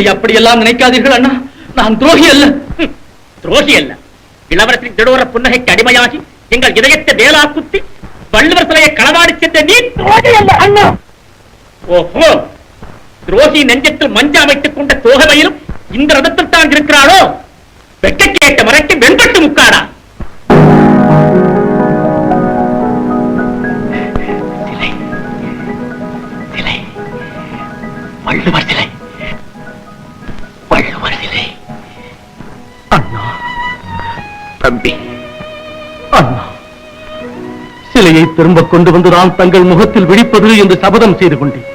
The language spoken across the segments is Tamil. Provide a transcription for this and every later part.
என்னை அப்படியெல்லாம் நினைக்காதீர்கள் அண்ணா. நான் துரோகி அல்ல. துரோகி அல்ல. இளவரசின் திடோர புன்னகைக்கு அடிமையாகி எங்கள் இதயத்தை வேலா குத்தி வள்ளுவர் சிலையை களவாடி சென்ற நீ துரோகி அல்ல அண்ணா. ஓஹோ துரோகி நெஞ்சத்தில் மஞ்ச அமைத்துக் கொண்ட தோகவையிலும் இந்த ரதத்தில் தான் இருக்கிறாளோ? வெட்ட கேட்ட மறைக்கு வெண்பட்டு முக்காடா? தம்பி. அண்ணா சிலையை திரும்ப கொண்டு வந்துதான் தங்கள் முகத்தில் விழிப்பது என்று சபதம் செய்து கொண்டேன்.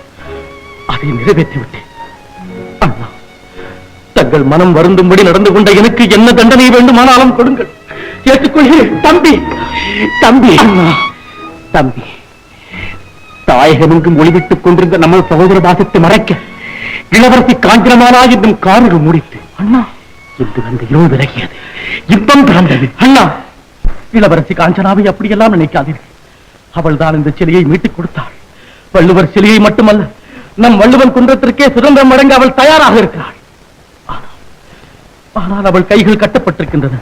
அதை நிறைவேற்றி விட்டேன். அண்ணா தங்கள் மனம் வருந்தும்படி நடந்து கொண்ட எனக்கு என்ன தண்டனை வேண்டுமானாலும் கொடுங்கள். ஏற்றுக்கொள்கிறேன் தம்பி. தம்பி. அண்ணா தம்பி தாயகமெங்கும் ஒளிவிட்டுக் கொண்டிருந்த நமது சகோதர பாசத்தை மறைக்க இளவரசி காஞ்சனமானா என்னும் காரில் முடித்து அண்ணா இன்று வந்த இரவு விலகியது. இன்பம் பிறந்தது. அண்ணா இளவரசி காஞ்சனாவை அப்படியெல்லாம் நினைக்காதீர்கள் அவள் தான் இந்த சிலையை மீட்டுக் கொடுத்தாள். வள்ளுவர் சிலையை மட்டுமல்ல நம் வள்ளுவன் குன்றத்திற்கே சுதந்திரம் வழங்க அவள் தயாராக இருக்கிறாள். ஆனால் அவள் கைகள் கட்டப்பட்டிருக்கின்றன.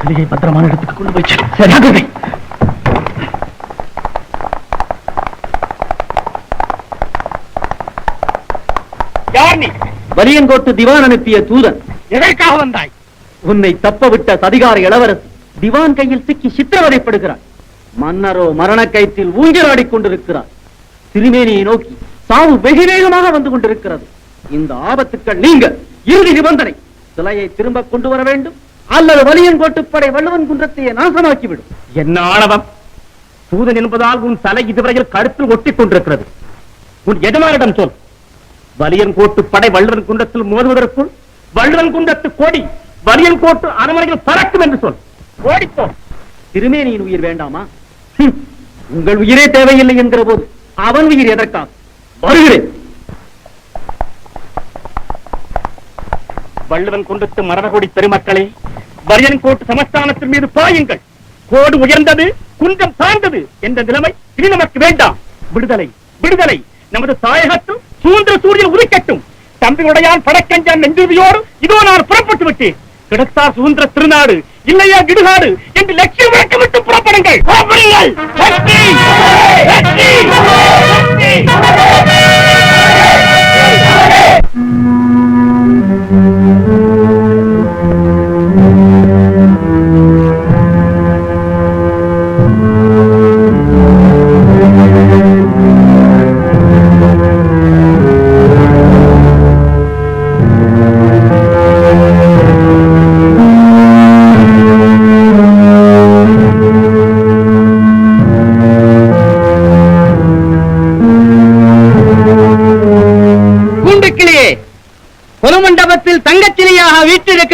சிலையை பத்திரமான இடத்துக்கு கொண்டு போய் சேரு. சரியாக யார் நீ வலியங்கோட்டு திவான் அனுப்பிய தூதன். எதற்காக வந்தாய்? உன்னை தப்ப விட்ட சதிகார இளவரசி திவான் கையில் சிக்கி சித்திரவதைப்படுகிறார். மன்னரோ மரண கயிற்றில் ஊஞ்சலாடிக் கொண்டிருக்கிறார். திருமேனியை நோக்கி சாவு வெகு வேகமாக வந்து கொண்டிருக்கிறது. இந்த ஆபத்துக்கள் நீங்க இறுதி நிபந்தனை. சிலையை திரும்ப கொண்டு வர வேண்டும். அல்லது வலியன் கோட்டுப்படை வள்ளுவன் குன்றத்தையே நாசமாக்கிவிடும். என்ன ஆணவம்? தூதன் என்பதால் உன் தலை இதுவரையில் கருத்தில் ஒட்டிக் கொண்டிருக்கிறது. உன் எஜமானிடம் சொல். வலியன் கோட்டு படை வள்ளுவன் குண்டத்தில் மோதுவதற்குள் வள்ளுவன் குண்டத்து கோடி வலியன் கோட்டு அரண்மனையில் பறக்கும் என்று சொல். ஓடிப்போ. திருமேனியின் உயிர் வேண்டாமா? உங்கள் உயிரே தேவையில்லை என்கிற போது அவன் உயிர் எதற்காக? வருகிறேன். வள்ளுவன் குண்டத்து மரணகொடி பெருமக்களே வலியன் கோட்டு சமஸ்தானத்தின் மீது பாயுங்கள். கோடு உயர்ந்தது குன்றம் தாழ்ந்தது என்ற நிலைமை இனி நமக்கு வேண்டாம். விடுதலை விடுதலை. நமது தாயகத்தில் சூழ்ந்த சூரியன் உதிக்கட்டும். தம்பியுடையான் படக்கஞ்சான் நெஞ்சுவியோடு இதோ நான் புறப்பட்டு விட்டேன். கிடைத்தார் சுதந்திர திருநாடு இல்லையா கிடுகாடு என்று லட்சியம் விளக்கமிட்டு புறப்படுங்கள்.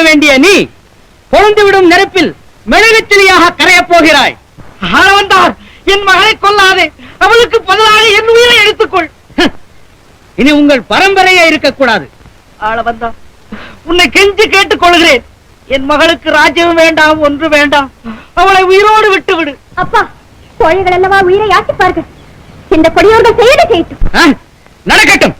வேண்டிய நீ பொழுந்துவிடும் நெருப்பில் மெழுகுச்சிலையாக கரையப் போகிறாய். ஆளவந்தார் என் மகளை கொல்லாதே. அவளுக்கு பதிலாக என் உயிரை எடுத்துக்கொள். இனி உங்கள் பரம்பரையே இருக்கக்கூடாது. ஆளவந்தார் உன்னை கெஞ்சி கேட்டுக் கொள்கிறேன் என் மகளுக்கு ராஜ்யம் வேண்டாம் ஒன்று வேண்டாம். அவளை உயிரோடு விட்டுவிடு. அப்பா கோழைகள் அல்லவா உயிரை யாசிப்பார்கள் இந்த கொடியோர்கள் செய்யதை செய்யட்டும். ஆ, நடக்கட்டும்.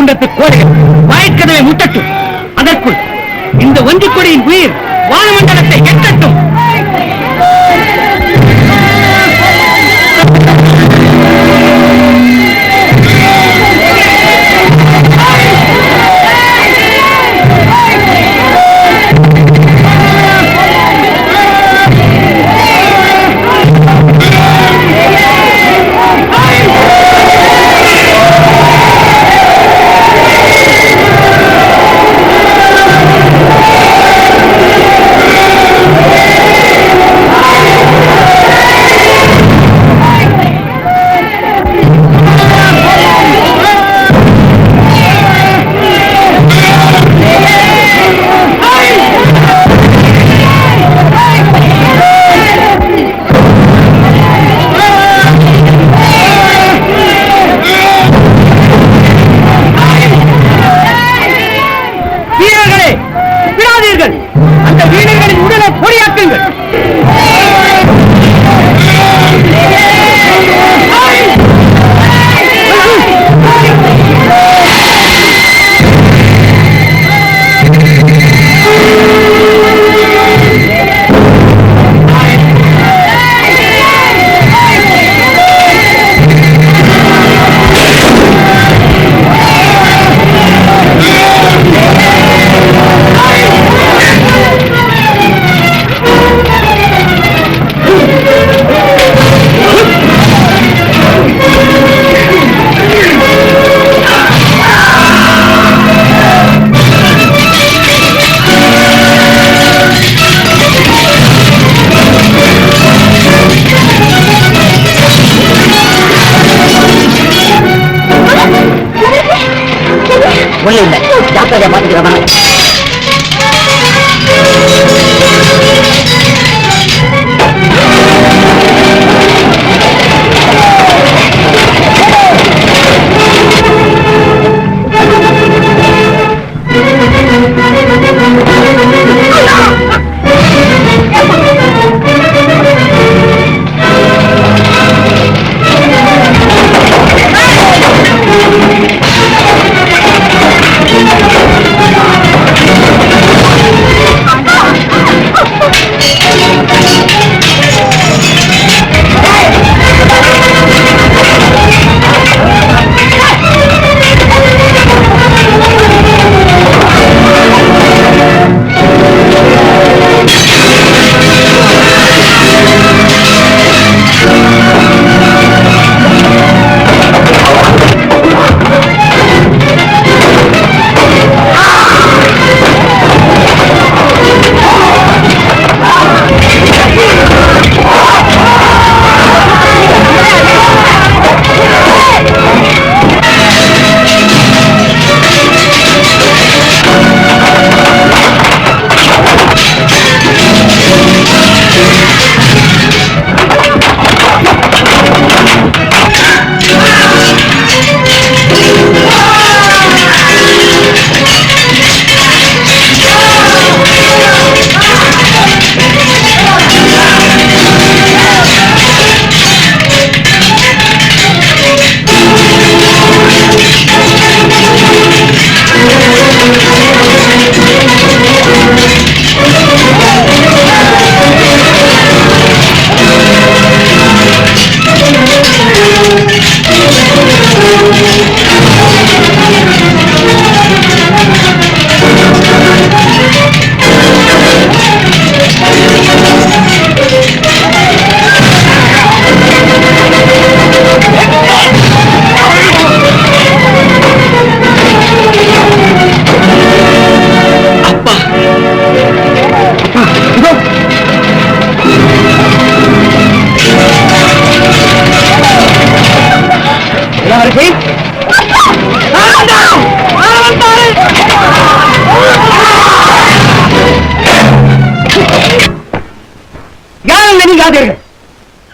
கோமண்டத்து கோடைகள் வாய்க்கதவை முட்டட்டும் அதற்குள் இந்த ஒன்றிக் கொடியின் உயிர் வானமண்டலத்தை எட்ட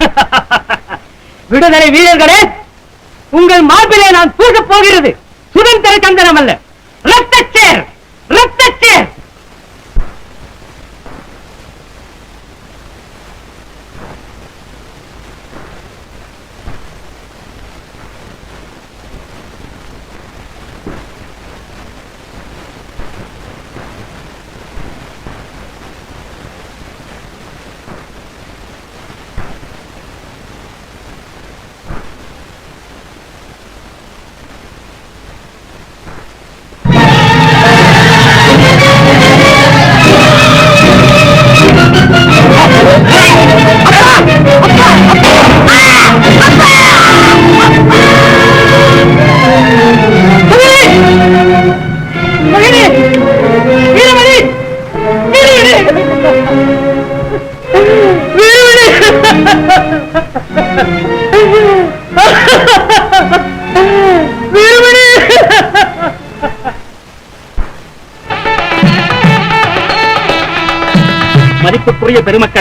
விடுதலை வீரர்களே உங்கள் மார்பிலே நான் தூக்கப் போகிறது. சுதந்திர கந்தனம் அல்ல ரத்த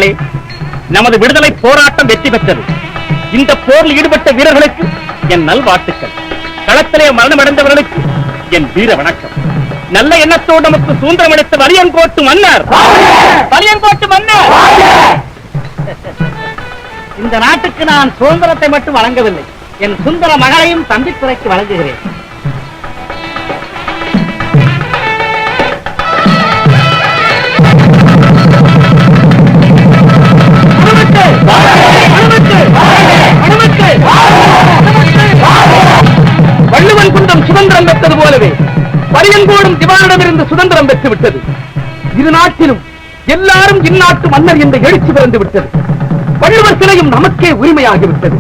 நண்பர்களே நமது விடுதலை போராட்டம் வெற்றி பெற்றது. இந்த போரில் ஈடுபட்ட வீரர்களுக்கு என் நல்வாழ்த்துக்கள். களத்திலே மரணமடைந்தவர்களுக்கு என் வீர வணக்கம். நல்ல எண்ணத்தோடு நமக்கு சுதந்திரம் அளித்த வலியங்கோட்டு மன்னர். வலியங்கோட்டு மன்னர். இந்த நாட்டுக்கு நான் சுதந்திரத்தை மட்டும் வழங்கவில்லை. என் சுந்தர மகளையும் தம்பித்துறைக்கு வழங்குகிறேன். பெற்று விட்டது. இரு நாட்டிலும் எல்லாரும் இந்நாட்டு மன்னர் என்ற எழுச்சி பிறந்து விட்டது. வள்ளுவர் சிலையும் நமக்கே உரிமையாகிவிட்டது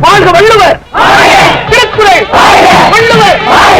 வாழ்க வள்ளுவர்! திருக்குறள்! வள்ளுவர்!